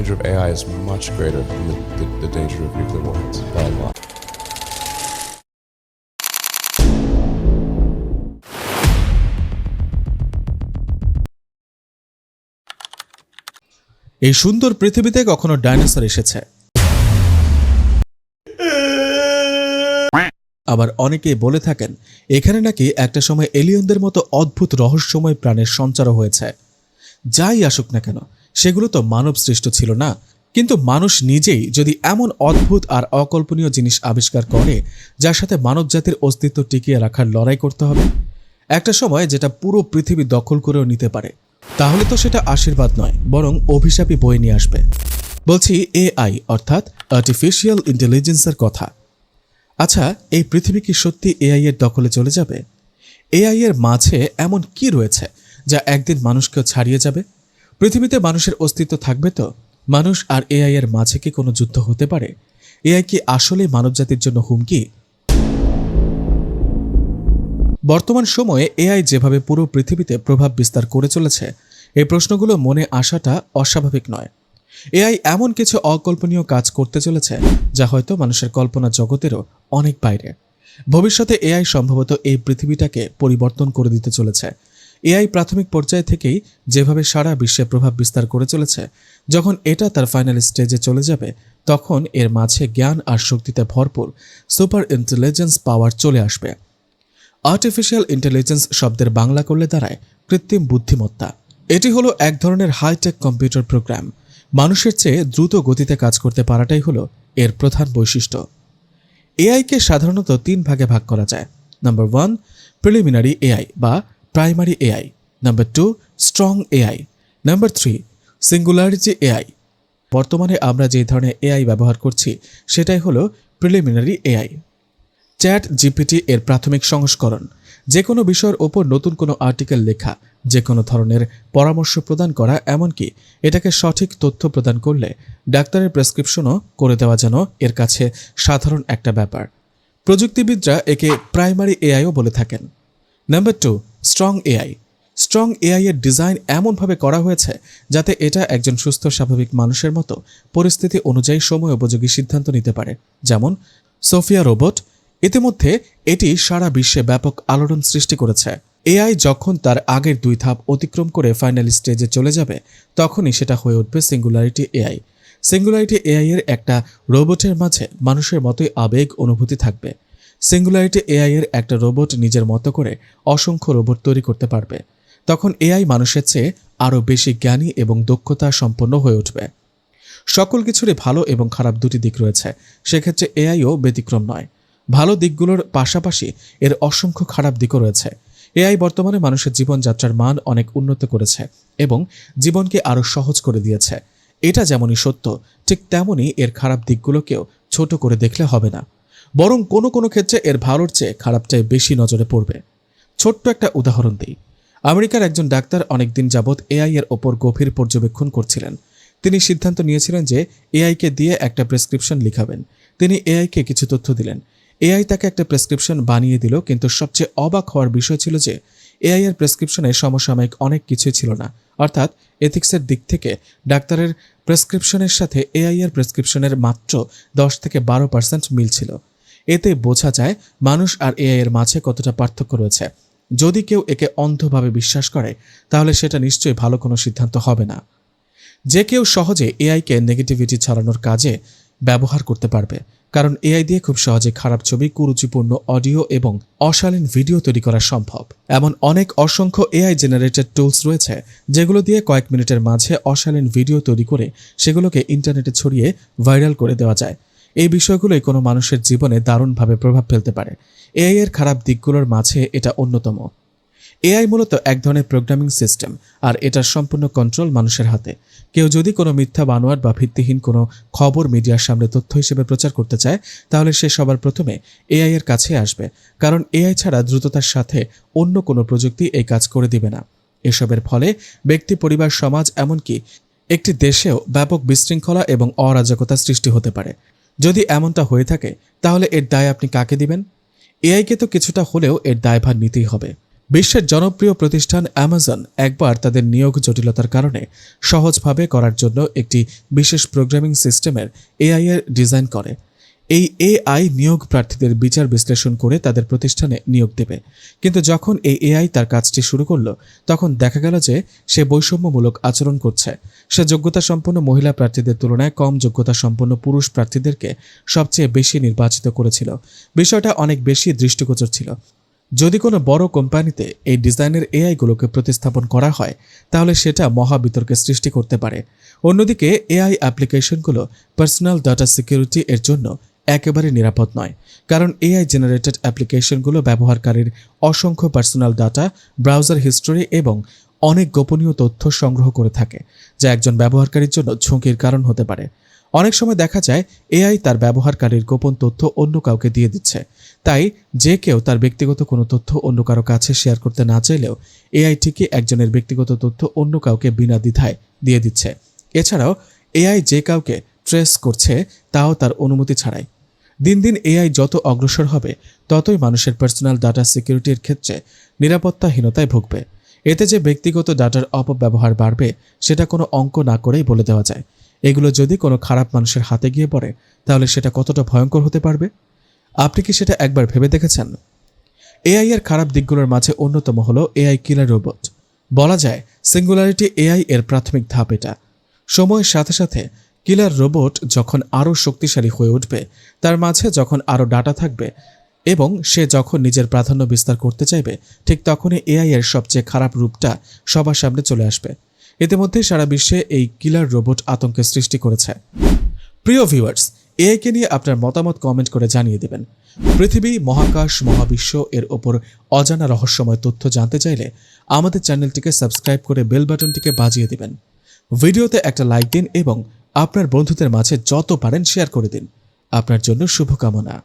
danger of AI is much greater than the, the, the danger of nuclear weapons by a lot. এই সুন্দর পৃথিবীতে কখনো dinosaur এসেছে আবার অনেকেই বলে থাকেন এখানে নাকি একটা সময় এলিয়নদের মতো অদ্ভুত রহস্যময় প্রাণের সঞ্চারও হয়েছে যাই আসুক না কেন সেগুলো তো মানব সৃষ্ট ছিল না। কিন্তু মানুষ নিজেই যদি এমন অদ্ভুত আর অকল্পনীয় জিনিস আবিষ্কার করে, যার সাথে মানবজাতির অস্তিত্ব টিকিয়ে রাখার লড়াই করতে হবে, একটা সময় যেটা পুরো পৃথিবী দখল করেও নিতে পারে, তাহলে তো সেটা আশীর্বাদ নয়, বরং অভিশাপই বয়ে নিয়ে আসবে। বলছি এআই, অর্থাৎ আর্টিফিশিয়াল ইন্টেলিজেন্সের কথা। আচ্ছা এই পৃথিবী কি সত্যি এআই এর দখলে চলে যাবে? এআই এর মাঝে এমন কি রয়েছে, যা একদিন মানুষকেও ছাড়িয়ে যাবে? পৃথিবীতে মানুষের অস্তিত্ব থাকবে তো? মানুষ আর এআই এর মাঝে কি কোনো যুদ্ধ হতে পারে? এআই কি আসলে মানবজাতির জন্য হুমকি? বর্তমান সময়ে এআই যেভাবে পুরো পৃথিবীতে প্রভাব বিস্তার করে চলেছে, এই প্রশ্নগুলো মনে আসাটা অস্বাভাবিক নয়। এআই এমন কিছু অকল্পনীয় কাজ করতে চলেছে, যা হয়তো মানুষের কল্পনা জগতেরও অনেক বাইরে। ভবিষ্যতে এআই সম্ভবত এই পৃথিবীটাকে পরিবর্তন করে দিতে চলেছে এআই প্রাথমিক পর্যায় থেকেই যেভাবে সারা বিশ্বে প্রভাব বিস্তার করে চলেছে, যখন এটা তার ফাইনাল স্টেজে চলে যাবে, তখন এর মাঝে জ্ঞান আর শক্তিতে ভরপুর সুপার ইন্টেলিজেন্স পাওয়ার চলে আসবে। আর্টিফিশিয়াল ইন্টেলিজেন্স শব্দের বাংলা করলে দাঁড়ায় কৃত্রিম বুদ্ধিমত্তা। এটি হলো এক ধরনের হাইটেক কম্পিউটার প্রোগ্রাম মানুষের চেয়ে দ্রুত গতিতে কাজ করতে পারাটাই হলো এর প্রধান বৈশিষ্ট্য। এআইকে সাধারণত তিন ভাগে ভাগ করা যায়। নাম্বার ওয়ান প্রিলিমিনারি এআই বা primary AI number two strong AI number three singularity AI বর্তমানে আমরা যে ধরনের এআই ব্যবহার করছি, সেটাই হলো প্রিলিমিনারি এআই চ্যাট জিপিটি এর প্রাথমিক সংস্করণ। যে কোনো বিষয়ের ওপর নতুন কোনো আর্টিকেল লেখা যে কোনো ধরনের পরামর্শ প্রদান করা, এমনকি এটাকে সঠিক তথ্য প্রদান করলে ডাক্তারের প্রেসক্রিপশনও করে দেওয়া যেন এর কাছে সাধারণ একটা ব্যাপার। প্রযুক্তিবিদরা একে প্রাইমারি এআইও বলে থাকেন। Number two strong AI. Strong AI এর ডিজাইন এমনভাবে করা হয়েছে যাতে এটা একজন সুস্থ, স্বাভাবিক মানুষের মতো পরিস্থিতি অনুযায়ী সময় উপযোগী সিদ্ধান্ত নিতে পারে। যেমন, সোফিয়া রোবট। ইতিমধ্যে এটি সারা বিশ্বে ব্যাপক আলোড়ন সৃষ্টি করেছে। এআই যখন তার আগের দুই ধাপ অতিক্রম করে ফাইনাল স্টেজে চলে যাবে, তখনই সেটা হয়ে উঠবে সিঙ্গুলারিটি এআই। সিঙ্গুলারিটি এআই এর একটা রোবটের মাঝে মানুষের মতোই আবেগ, অনুভূতি থাকবে। সিঙ্গুলারিটি এআই এর একটা রোবট নিজের মতো করে অসংখ্য রোবট তৈরি করতে পারবে। তখন এআই মানুষের চেয়ে আরও বেশি জ্ঞানী এবং দক্ষতা সম্পন্ন হয়ে উঠবে। সকল কিছুরই ভালো এবং খারাপ দুটি দিক রয়েছে। সেক্ষেত্রে এআইও ব্যতিক্রম নয়। ভালো দিকগুলোর পাশাপাশি এর অসংখ্য খারাপ দিকও রয়েছে। এআই বর্তমানে মানুষের জীবনযাত্রার মান অনেক উন্নত করেছে এবং জীবনকে আরও সহজ করে দিয়েছে। এটা যেমনই সত্য, ঠিক তেমনই এর খারাপ দিকগুলোকেও ছোট করে দেখলে হবে না। বরং কোনো কোনো ক্ষেত্রে এর ভালোর চেয়ে খারাপটাই বেশি নজরে পড়বে। ছোট্ট একটা উদাহরণ দিই। আমেরিকার একজন ডাক্তার অনেকদিন যাবৎ এআই এর ওপর গভীর পর্যবেক্ষণ করছিলেন। তিনি সিদ্ধান্ত নিয়েছিলেন যে এআইকে দিয়ে একটা প্রেসক্রিপশন লিখাবেন। তিনি এআইকে কিছু তথ্য দিলেন। এআই তাকে একটা প্রেসক্রিপশন বানিয়ে দিল, কিন্তু সবচেয়ে অবাক হওয়ার বিষয় ছিল যে এআই এর প্রেসক্রিপশনে সমসাময়িক অনেক কিছুই ছিল না। অর্থাৎ এথিক্সের দিক থেকে ডাক্তারের প্রেসক্রিপশনের সাথে এআই এর প্রেসক্রিপশনের মাত্র দশ থেকে বারো পার্সেন্ট মিল ছিল। এতে বোঝা যায় মানুষ আর এআই এর মাঝে কতটা পার্থক্য রয়েছে। যদি কেউ একে অন্ধভাবে বিশ্বাস করে, তাহলে সেটা নিশ্চয়ই ভালো কোনো সিদ্ধান্ত হবে না। যে কেউ সহজে এআইকে নেগেটিভিটি ছড়ানোর কাজে ব্যবহার করতে পারবে, কারণ এআই দিয়ে খুব সহজে খারাপ ছবি, কুরুচিপূর্ণ অডিও এবং অশালীন ভিডিও তৈরি করা সম্ভব। এমন অনেক অসংখ্য এআই জেনারেটেড টুলস রয়েছে, যেগুলো দিয়ে কয়েক মিনিটের মাঝে অশালীন ভিডিও তৈরি করে সেগুলোকে ইন্টারনেটে ছড়িয়ে ভাইরাল করে দেওয়া যায়। এই বিষয়গুলোই কোনো মানুষের জীবনে দারুণভাবে প্রভাব ফেলতে পারে। এআই এর খারাপ দিকগুলোর মাঝে এটা অন্যতম। এআই মূলত এক ধরনের প্রোগ্রামিং সিস্টেম আর এটার সম্পূর্ণ কন্ট্রোল মানুষের হাতে। কেউ যদি কোনো মিথ্যা বানোয়ার বা ভিত্তিহীন কোনো খবর মিডিয়ার সামনে তথ্য হিসেবে প্রচার করতে চায়, তাহলে সে সবার প্রথমে এআই এর কাছে আসবে। কারণ এআই ছাড়া দ্রুততার সাথে অন্য কোনো প্রযুক্তি এই কাজ করে দিবে না। এসবের ফলে ব্যক্তি, পরিবার, সমাজ, এমনকি একটি দেশেও ব্যাপক বিশৃঙ্খলা এবং অরাজকতা সৃষ্টি হতে পারে। যদি এমনটা হয়ে থাকে, তাহলে এর দায় আপনি কাকে দিবেন? এআইকে তো কিছুটা হলেও এর দায়ভার নিতেই হবে। বিশ্বের জনপ্রিয় প্রতিষ্ঠান অ্যামাজন একবার তাদের নিয়োগ জটিলতার কারণে সহজভাবে করার জন্য একটি বিশেষ প্রোগ্রামিং সিস্টেমের এআই এর ডিজাইন করে। এই এআই নিয়োগ প্রার্থীদের বিচার বিশ্লেষণ করে তাদের প্রতিষ্ঠানে নিয়োগ দেবে। কিন্তু যখন এই এআই তার কাজটি শুরু করল, তখন দেখা গেল যে সে বৈষম্যমূলক আচরণ করছে। সে যোগ্যতা সম্পন্ন মহিলা প্রার্থীদের তুলনায় কম যোগ্যতা সম্পন্ন পুরুষ প্রার্থীদেরকে সবচেয়ে বেশি নির্বাচিত করেছিল। বিষয়টা অনেক বেশি দৃষ্টিগোচর ছিল। যদি কোনো বড় কোম্পানিতে এই ডিজাইনের এআইগুলোকে প্রতিস্থাপন করা হয়, তাহলে সেটা মহা বিতর্কের সৃষ্টি করতে পারে। অন্যদিকে এআই অ্যাপ্লিকেশনগুলো পার্সোনাল ডাটা সিকিউরিটি এর জন্য একেবারে নিরাপদ নয়। কারণ এআই জেনারেটেড অ্যাপ্লিকেশনগুলো ব্যবহারকারীর অসংখ্য পার্সোনাল ডাটা ব্রাউজার হিস্টোরি এবং অনেক গোপনীয় তথ্য সংগ্রহ করে থাকে, যা একজন ব্যবহারকারীর জন্য ঝুঁকির কারণ হতে পারে। অনেক সময় দেখা যায় এআই তার ব্যবহারকারীর গোপন তথ্য অন্য কাউকে দিয়ে দিচ্ছে। তাই যে কেউ তার ব্যক্তিগত কোনো তথ্য অন্য কারও কাছে শেয়ার করতে না চাইলেও এআই ঠিকই একজনের ব্যক্তিগত তথ্য অন্য কাউকে বিনা দ্বিধায় দিয়ে দিচ্ছে। এছাড়াও এআই যে কাউকে ট্রেস করছে, তাও তার অনুমতি ছাড়াই। দিন দিন এআই যত অগ্রসর হবে, ততই মানুষের পার্সোনাল ডাটা সিকিউরিটির ক্ষেত্রে নিরাপত্তাহীনতায় ভুগবে। এতে যে ব্যক্তিগত ডাটার অপব্যবহার বাড়বে, সেটা কোনো অঙ্ক না করেই বলে দেওয়া যায়। এগুলো যদি কোনো খারাপ মানুষের হাতে গিয়ে পড়ে, তাহলে সেটা কতটা ভয়ঙ্কর হতে পারবে? আপনি কি সেটা একবার ভেবে দেখেছেন? এআই এর খারাপ দিকগুলোর মাঝে অন্যতম হলো এআই কিলার রোবট বলা যায় সিঙ্গুলারিটি এআই এর প্রাথমিক ধাপ এটা। সময়ের সাথে সাথে কিলার রোবট যখন আরও শক্তিশালী হয়ে উঠবে, তার মাঝে যখন আরও ডাটা থাকবে এবং সে যখন নিজের প্রাধান্য বিস্তার করতে চাইবে, ঠিক তখনই এআই এর সবচেয়ে খারাপ রূপটা সবার সামনে চলে আসবে। ইতিমধ্যে সারা বিশ্বে এই কিলার রোবট আতঙ্কের সৃষ্টি করেছে। প্রিয় ভিউয়ার্স, এআইকে নিয়ে আপনার মতামত কমেন্ট করে জানিয়ে দেবেন। পৃথিবী, মহাকাশ, মহাবিশ্ব এর ওপর অজানা রহস্যময় তথ্য জানতে চাইলে আমাদের চ্যানেলটিকে সাবস্ক্রাইব করে বেল বাটনটিকে বাজিয়ে দেবেন। ভিডিওতে একটা লাইক দিন এবং আপনার বন্ধুদের মাঝে যত পারেন শেয়ার করে দিন। আপনার জন্য শুভকামনা।